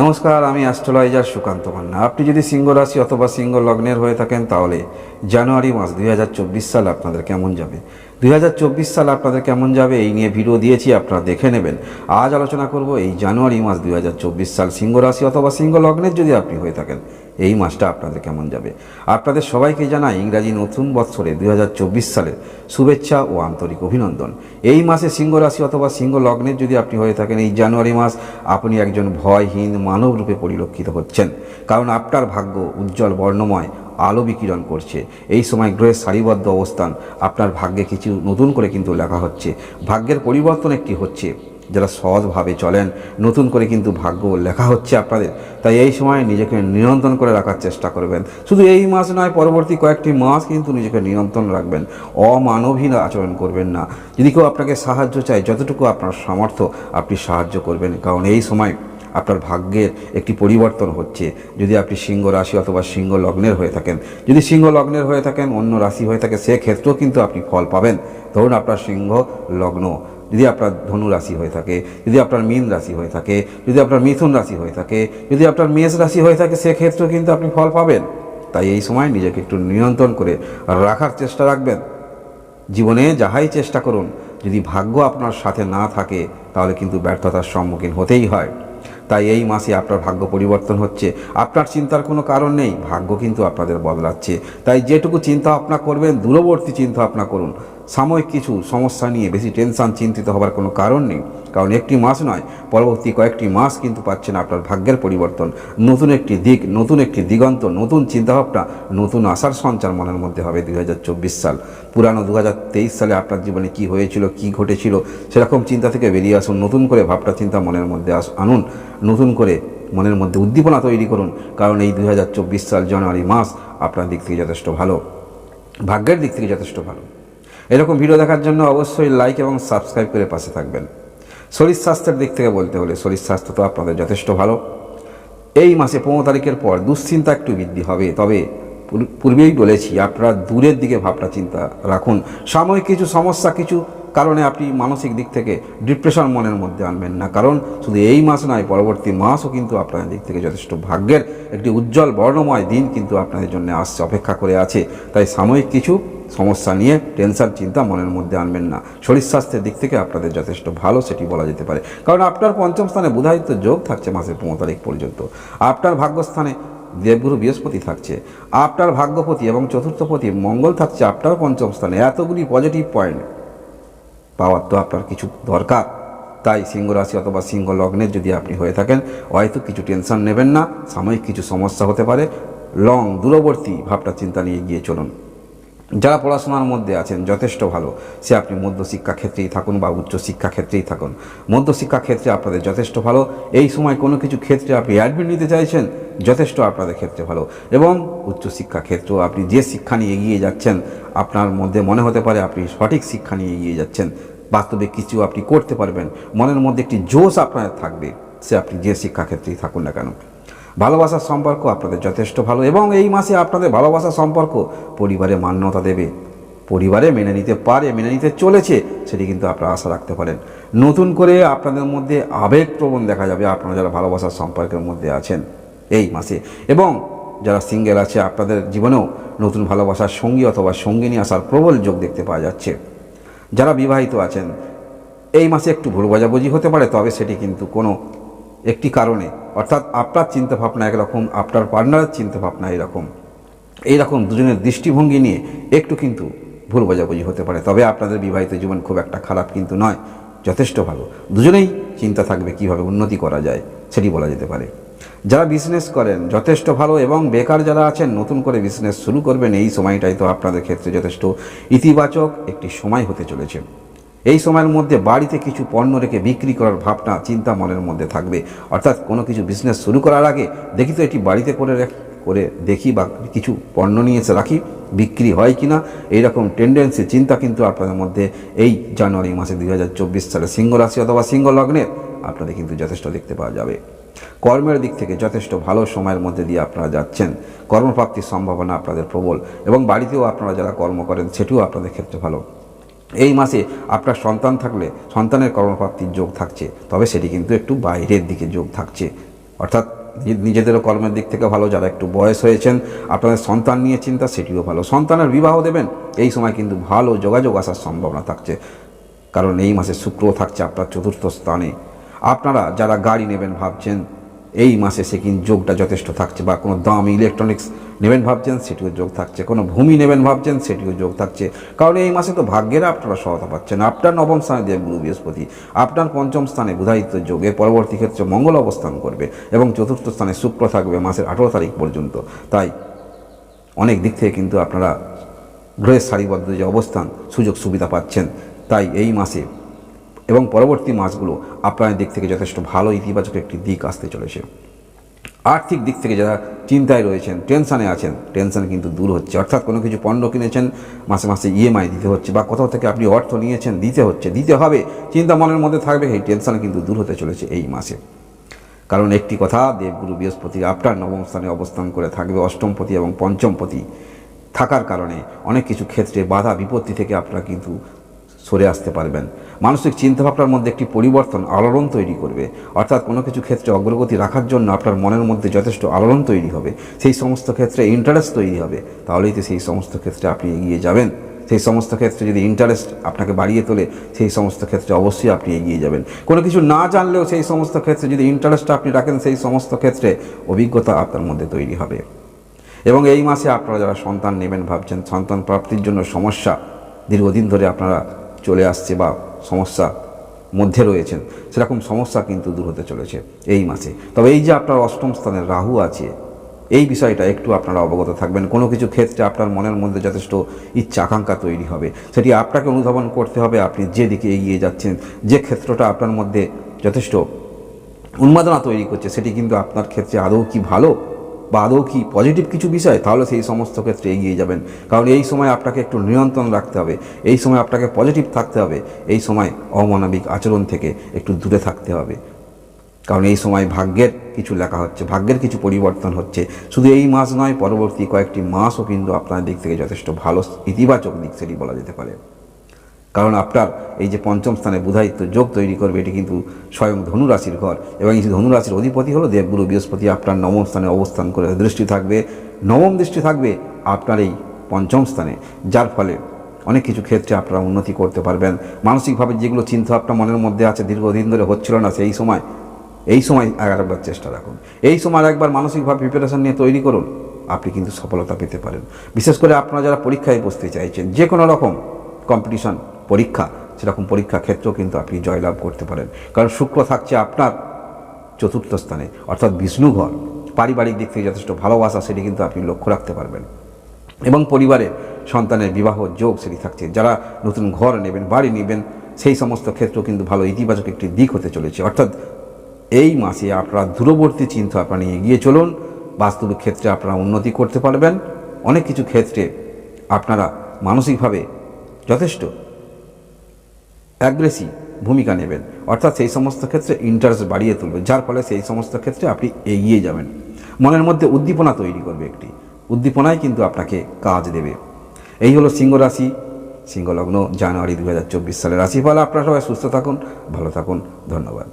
নমস্কার, আমি অ্যাস্ট্রোলাইজার সুকান্ত মান্না। আপনি যদি সিংহ রাশি অথবা সিংহ লগ্নের হয়ে থাকেন, তাহলে জানুয়ারি মাস দুই হাজার চব্বিশ সাল আপনাদের কেমন যাবে? দুই হাজার চব্বিশ সাল আপনাদের কেমন যাবে এই নিয়ে ভিডিও দিয়েছি, আপনারা দেখে নেবেন। আজ আলোচনা করব এই জানুয়ারি মাস দুই হাজার চব্বিশ সাল সিংহ রাশি অথবা সিংহ লগ্নের যদি আপনি হয়ে থাকেন, এই মাসটা আপনাদের কেমন যাবে? আপনাদের সবাইকে জানাই ইংরাজি নতুন বৎসরে দুই হাজার চব্বিশ সালের শুভেচ্ছা ও আন্তরিক অভিনন্দন। এই মাসে সিংহ রাশি অথবা সিংহ লগ্নের যদি আপনি হয়ে থাকেন, এই জানুয়ারি মাস আপনি একজন ভয়হীন মানব রূপে পরিলক্ষিত হচ্ছেন। কারণ আপনার ভাগ্য উজ্জ্বল বর্ণময় আলো বিকিরণ করছে। এই সময় গ্রহের সারিবদ্ধ অবস্থান, আপনার ভাগ্যে কিছু নতুন করে কিন্তু লেখা হচ্ছে। ভাগ্যের পরিবর্তন একটি হচ্ছে, যারা সহজভাবে চলেন, নতুন করে কিন্তু ভাগ্য লেখা হচ্ছে আপনাদের। তাই এই সময় নিজেকে নিয়ন্ত্রণ করে রাখার চেষ্টা করবেন। শুধু এই মাস নয়, পরবর্তী কয়েকটি মাস কিন্তু নিজেকে নিয়ন্ত্রণ রাখবেন। অমানবহীন আচরণ করবেন না। যদি কেউ আপনাকে সাহায্য চায়, যতটুকু আপনার সামর্থ্য, আপনি সাহায্য করবেন। কারণ এই সময় আপনার ভাগ্যের একটি পরিবর্তন হচ্ছে। যদি আপনি সিংহ রাশি অথবা সিংহ লগ্নের হয়ে থাকেন, যদি সিংহ লগ্নের হয়ে থাকেন, অন্য রাশি হয়ে থাকে, সেক্ষেত্রেও কিন্তু আপনি ফল পাবেন। ধরুন আপনার সিংহ লগ্ন, যদি আপনার ধনু রাশি হয়ে থাকে, যদি আপনার মীন রাশি হয়ে থাকে, যদি আপনার মিথুন রাশি হয়ে থাকে, যদি আপনার মেষ রাশি হয়ে থাকে, সেক্ষেত্রেও কিন্তু আপনি ফল পাবেন। তাই এই সময় নিজেকে একটু নিয়ন্ত্রণ করে রাখার চেষ্টা রাখবেন। জীবনে যাহাই চেষ্টা করুন, যদি ভাগ্য আপনার সাথে না থাকে, তাহলে কিন্তু ব্যর্থতার সম্মুখীন হতেই হয়। তাই এই মাসে আপনার ভাগ্য পরিবর্তন হচ্ছে। আপনার চিন্তার কোনো কারণ নেই, ভাগ্য কিন্তু আপনাদের বদলাচ্ছে। তাই যেটুকু চিন্তা ভাবনা করবেন, দূরবর্তী চিন্তা ভাবনা করুন। সাময়িক কিছু সমস্যা নিয়ে বেশি টেনশন, চিন্তিত হবার কোনো কারণ নেই। কারণ একটি মাস নয়, পরবর্তী কয়েকটি মাস কিন্তু পাচ্ছেন আপনার ভাগ্যের পরিবর্তন। নতুন একটি দিক, নতুন একটি দিগন্ত, নতুন চিন্তাভাবনা, নতুন আশার সঞ্চার মনের মধ্যে হবে দুই হাজার চব্বিশ সাল। পুরানো দু হাজার তেইশ সালে আপনার জীবনে কি হয়েছিল, কি ঘটেছিল, সেরকম চিন্তা থেকে বেরিয়ে আসুন, নতুন করে ভাবটা চিন্তা মনের মধ্যে আস, আনুন। নতুন করে মনের মধ্যে উদ্দীপনা তৈরি করুন, কারণ এই দু হাজার চব্বিশ সাল জানুয়ারি মাস আপনার দিক থেকে যথেষ্ট ভালো। ভাগ্যের দিক থেকে যথেষ্ট ভালো। এরকম ভিডিও দেখার জন্য অবশ্যই লাইক এবং সাবস্ক্রাইব করে পাশে থাকবেন। শরীর স্বাস্থ্যের দিক থেকে বলতে হলে শরীর স্বাস্থ্য তো আপনাদের যথেষ্ট ভালো। এই মাসে পনেরো তারিখের পর দুশ্চিন্তা একটু বৃদ্ধি হবে, তবে পূর্বেই বলেছি, আপনারা দূরের দিকে ভাবনা চিন্তা রাখুন। সাময়িক কিছু সমস্যা, কিছু কারণে আপনি মানসিক দিক থেকে ডিপ্রেশন মনের মধ্যে আনবেন না। কারণ শুধু এই মাস নয়, পরবর্তী মাসও কিন্তু আপনাদের দিক থেকে যথেষ্ট ভাগ্যের একটি উজ্জ্বল বর্ণময় দিন কিন্তু আপনাদের জন্য আসছে, অপেক্ষা করে আছে। তাই সাময়িক কিছু সমস্যা নিয়ে টেনশন, চিন্তা মনের মধ্যে আনবেন না। শরীর স্বাস্থ্যের দিক থেকে আপনাদের যথেষ্ট ভালো, সেটি বলা যেতে পারে। কারণ আপনার পঞ্চম স্থানে বুধায়িত্ব যোগ থাকছে মাসের পনেরো তারিখ পর্যন্ত। আপনার ভাগ্যস্থানে দেবগুরু বৃহস্পতি থাকছে। আপনার ভাগ্যপতি এবং চতুর্থপতি মঙ্গল থাকছে আপনার পঞ্চম স্থানে। এতগুলি পজিটিভ পয়েন্ট পাওয়ার তো আপনার কিছু দরকার। তাই সিংহ রাশি অথবা সিংহ লগ্নের যদি আপনি হয়ে থাকেন, হয়তো কিছু টেনশন নেবেন না। সাময়িক কিছু সমস্যা হতে পারে। লং দূরবর্তী ভাবটা চিন্তা নিয়ে গিয়ে চলুন। যারা পড়াশোনার মধ্যে আছেন, যথেষ্ট ভালো। সে আপনি মধ্যশিক্ষা ক্ষেত্রেই থাকুন বা উচ্চ শিক্ষা ক্ষেত্রেই থাকুন। মধ্যশিক্ষা ক্ষেত্রে আপনাদের যথেষ্ট ভালো। এই সময় কোনো কিছু ক্ষেত্রে আপনি অ্যাডমিট নিতে চাইছেন, যথেষ্ট আপনাদের ক্ষেত্রে ভালো। এবং উচ্চশিক্ষা ক্ষেত্রেও আপনি যে শিক্ষা নিয়ে এগিয়ে যাচ্ছেন, আপনার মধ্যে মনে হতে পারে আপনি সঠিক শিক্ষা নিয়ে এগিয়ে যাচ্ছেন। বাস্তবে কিছু আপনি করতে পারবেন। মনের মধ্যে একটি জোশ আপনার থাকবে। সে আপনি যে শিক্ষা ক্ষেত্রেই থাকুন না কেন। ভালোবাসার সম্পর্ক আপনাদের যথেষ্ট ভালো এবং এই মাসে আপনাদের ভালোবাসার সম্পর্ক পরিবারে মান্যতা দেবে। পরিবারে মেনে নিতে পারে, মেনে নিতে চলেছে, সেটি কিন্তু আপনারা আশা রাখতে পারেন। নতুন করে আপনাদের মধ্যে আবেগপ্রবণ দেখা যাবে আপনারা যারা ভালোবাসার সম্পর্কের মধ্যে আছেন এই মাসে। এবং যারা সিঙ্গেল আছে, আপনাদের জীবনেও নতুন ভালোবাসার সঙ্গী অথবা সঙ্গিনী আসার প্রবল যোগ দেখতে পাওয়া যাচ্ছে। যারা বিবাহিত আছেন, এই মাসে একটু ভুল বোঝাবুঝি হতে পারে, তবে সেটি কিন্তু কোনো একটি কারণে অর্থাৎ আপনার চিন্তাভাবনা একরকম, আপনার পার্টনারের চিন্তাভাবনা এরকম। এইরকম দুজনের দৃষ্টিভঙ্গি নিয়ে একটু কিন্তু ভুল বোঝাবুঝি হতে পারে। তবে আপনাদের বিবাহিত জীবন খুব একটা খারাপ কিন্তু নয়, যথেষ্ট ভালো। দুজনেই চিন্তা থাকবে কীভাবে উন্নতি করা যায়, সেটি বলা যেতে পারে। যারা বিজনেস করেন, যথেষ্ট ভালো এবং বেকার যারা আছেন, নতুন করে বিজনেস শুরু করবেন, এই সময়টাই তো আপনাদের ক্ষেত্রে যথেষ্ট ইতিবাচক একটি সময় হতে চলেছে। এই সময়ের মধ্যে বাড়িতে কিছু পণ্য রেখে বিক্রি করার ভাবনা চিন্তা মনের মধ্যে থাকবে। অর্থাৎ কোনো কিছু বিজনেস শুরু করার আগে দেখি তো এটি বাড়িতে করে করে দেখি বা কিছু পণ্য নিয়ে এসে রাখি, বিক্রি হয় কি না এইরকম টেন্ডেন্সি চিন্তা কিন্তু আপনাদের মধ্যে এই জানুয়ারি মাসে দুই হাজার চব্বিশ সালে সিংহ রাশি অথবা সিংহ লগ্নের আপনাদের কিন্তু যথেষ্ট দেখতে পাওয়া যাবে। কর্মের দিক থেকে যথেষ্ট ভালো সময়ের মধ্যে দিয়ে আপনারা যাচ্ছেন। কর্মপ্রাপ্তির সম্ভাবনা আপনাদের প্রবল এবং বাড়িতেও আপনারা যারা কর্ম করেন, সেটিও আপনাদের ক্ষেত্রে ভালো। এই মাসে আপনার সন্তান থাকলে সন্তানের কর্মপ্রাপ্তির যোগ থাকছে, তবে সেটি কিন্তু একটু বাইরের দিকে যোগ থাকছে। অর্থাৎ নিজেদেরও কর্মের দিক থেকে ভালো, যারা একটু বয়স হয়েছেন, আপনাদের সন্তান নিয়ে চিন্তা, সেটিও ভালো। সন্তানের বিবাহ দেবেন, এই সময় কিন্তু ভালো যোগাযোগ আসার সম্ভাবনা থাকছে। কারণ এই মাসে শুক্র থাকছে আপনার চতুর্থ স্থানে। আপনারা যারা গাড়ি নেবেন ভাবছেন, এই মাসে সে সেকিন যোগটা যথেষ্ট থাকছে, বা কোনো দামি ইলেকট্রনিক্স নেবেন ভাবছেন, সেটিও যোগ থাকছে। কোনো ভূমি নেবেন ভাবছেন, সেটিও যোগ থাকছে। কারণ এই মাসে তো ভাগ্যের আপনারা সহায়তা পাচ্ছেন। আপনার নবম স্থানে দেব গুরু বৃহস্পতি, আপনার পঞ্চম স্থানে বুধায়িত্ব যোগের পরবর্তী ক্ষেত্রে মঙ্গল অবস্থান করবে এবং চতুর্থ স্থানে শুক্র থাকবে মাসের আঠেরো তারিখ পর্যন্ত। তাই অনেক দিক থেকে কিন্তু আপনারা গ্রহের সারিবদ্ধ যে অবস্থান, সুযোগ সুবিধা পাচ্ছেন, তাই এই মাসে এবং পরবর্তী মাসগুলো আপনার দিক থেকে যথেষ্ট ভালো ইতিবাচক একটি দিক আসতে চলেছে। আর্থিক দিক থেকে যারা চিন্তায় রয়েছেন, টেনশানে আছেন, টেনশন কিন্তু দূর হচ্ছে। অর্থাৎ কোনো কিছু পণ্য কিনেছেন, মাসে মাসে ইএমআই দিতে হচ্ছে বা কোথাও থেকে আপনি অর্থ নিয়েছেন, দিতে হচ্ছে, দিতে হবে, চিন্তা মনের মধ্যে থাকবে, এই টেনশান কিন্তু দূর হতে চলেছে এই মাসে। কারণ একটি কথা, দেবগুরু বৃহস্পতি আপনার নবম স্থানে অবস্থান করে থাকবে অষ্টমপতি এবং পঞ্চমপতি থাকার কারণে অনেক কিছু ক্ষেত্রে বাধা, বিপত্তি থেকে আপনারা কিন্তু সরে আসতে পারবেন। মানসিক চিন্তাভাবনার মধ্যে একটি পরিবর্তন, আলোড়ন তৈরি করবে। অর্থাৎ কোনো কিছু ক্ষেত্রে অগ্রগতি রাখার জন্য আপনার মনের মধ্যে যথেষ্ট আলোড়ন তৈরি হবে। সেই সমস্ত ক্ষেত্রে ইন্টারেস্ট তৈরি হবে। তাহলেই তো সেই সমস্ত ক্ষেত্রে আপনি এগিয়ে যাবেন। সেই সমস্ত ক্ষেত্রে যদি ইন্টারেস্ট আপনাকে বাড়িয়ে তোলে, সেই সমস্ত ক্ষেত্রে অবশ্যই আপনি এগিয়ে যাবেন। কোনো কিছু না জানলেও সেই সমস্ত ক্ষেত্রে যদি ইন্টারেস্ট আপনি রাখেন, সেই সমস্ত ক্ষেত্রে অভিজ্ঞতা আপনার মধ্যে তৈরি হবে। এবং এই মাসে আপনারা যারা সন্তান নেবেন ভাবছেন, সন্তান প্রাপ্তির জন্য সমস্যা দীর্ঘদিন ধরে আপনারা চলে আসছে বা সমস্যা মধ্যে রয়েছেন সেরকম সমস্যা কিন্তু দূর হতে চলেছে এই মাসে। তবে এই যে আপনার অষ্টম স্থানে রাহু আছে, এই বিষয়টা একটু আপনারা অবগত থাকবেন। কোনো কিছু ক্ষেত্রে আপনার মনের মধ্যে যথেষ্ট ইচ্ছা, আকাঙ্ক্ষা তৈরি হবে। সেটি আপনাকে অনুধাবন করতে হবে, আপনি যে দিকে এগিয়ে যাচ্ছেন, যে ক্ষেত্রটা আপনার মধ্যে যথেষ্ট উন্মাদনা তৈরি করছে, সেটি কিন্তু আপনার ক্ষেত্রে আদৌ কি ভালো? বা আদৌ কি পজিটিভ কিছু বিষয়, তাহলে সেই সমস্ত ক্ষেত্রে এগিয়ে যাবেন। কারণ এই সময় আপনাকে একটু নিয়ন্ত্রণ রাখতে হবে, এই সময় আপনাকে পজিটিভ থাকতে হবে, এই সময় অমানবিক আচরণ থেকে একটু দূরে থাকতে হবে। কারণ এই সময় ভাগ্যের কিছু লেখা হচ্ছে, ভাগ্যের কিছু পরিবর্তন হচ্ছে। শুধু এই মাস নয়, পরবর্তী কয়েকটি মাসও কিন্তু আপনার দিক থেকে যথেষ্ট ভালো ইতিবাচক দিক সেটি বলা যেতে পারে। কারণ আপনার এই যে পঞ্চম স্থানে বুধায়িত্ব যোগ তৈরি করবে, এটি কিন্তু স্বয়ং ধনুরাশির ঘর। এবং এই ধনুরাশির অধিপতি হলো দেবগুরু বৃহস্পতি, আপনার নবম স্থানে অবস্থান করে দৃষ্টি থাকবে। নবম দৃষ্টি থাকবে আপনার এই পঞ্চম স্থানে, যার ফলে অনেক কিছু ক্ষেত্রে আপনারা উন্নতি করতে পারবেন। মানসিকভাবে যেগুলো চিন্তা আপনার মনের মধ্যে আছে, দীর্ঘদিন ধরে হচ্ছিল না, সেই সময়, এই সময় একবার চেষ্টা রাখুন। এই সময় একবার মানসিকভাবে প্রিপারেশন নিয়ে তৈরি করুন, আপনি কিন্তু সফলতা পেতে পারেন। বিশেষ করে আপনারা যারা পরীক্ষায় বসতে চাইছেন যে কোনো রকম কম্পিটিশন পরীক্ষা, সেরকম পরীক্ষা ক্ষেত্রেও কিন্তু আপনি জয়লাভ করতে পারেন। কারণ শুক্র থাকছে আপনার চতুর্থ স্থানে, অর্থাৎ বিষ্ণুঘর। পারিবারিক দিক থেকে যথেষ্ট ভালোবাসা, সেটি কিন্তু আপনি লক্ষ্য রাখতে পারবেন। এবং পরিবারে সন্তানের বিবাহ যোগ সেটি থাকছে। যারা নতুন ঘর নেবেন, বাড়ি নেবেন, সেই সমস্ত ক্ষেত্রেও কিন্তু ভালো ইতিবাচক একটি দিক হতে চলেছে। অর্থাৎ এই মাসে আপনারা দূরবর্তী চিন্তা আপনারা নিয়ে এগিয়ে চলুন। বাস্তবিক ক্ষেত্রে আপনারা উন্নতি করতে পারবেন। অনেক কিছু ক্ষেত্রে আপনারা মানসিকভাবে যথেষ্ট অ্যাগ্রেসিভ ভূমিকা নেবেন। অর্থাৎ সেই সমস্ত ক্ষেত্রে ইন্টারেস্ট বাড়িয়ে তুলবে, যার ফলে সেই সমস্ত ক্ষেত্রে আপনি এগিয়ে যাবেন। মনের মধ্যে উদ্দীপনা তৈরি করবে একটি। উদ্দীপনায় কিন্তু আপনাকে কাজ দেবে। এই হলো সিংহ রাশি। সিংহলগ্ন জানুয়ারি দু হাজার চব্বিশ সালের রাশিফল। আপনারা সবাই সুস্থ থাকুন, ভালো থাকুন। ধন্যবাদ।